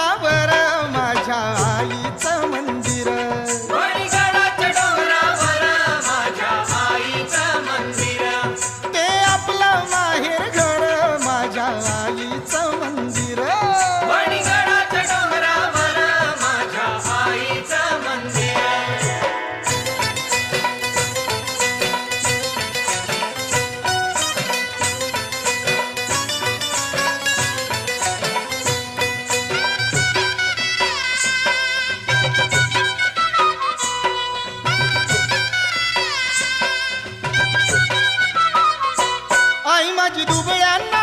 डोंगरावर माझ्या आईचं मंदिर. ते आपलं माहेर घर माझ्या आईचं मंदिर. डूबे अन्ना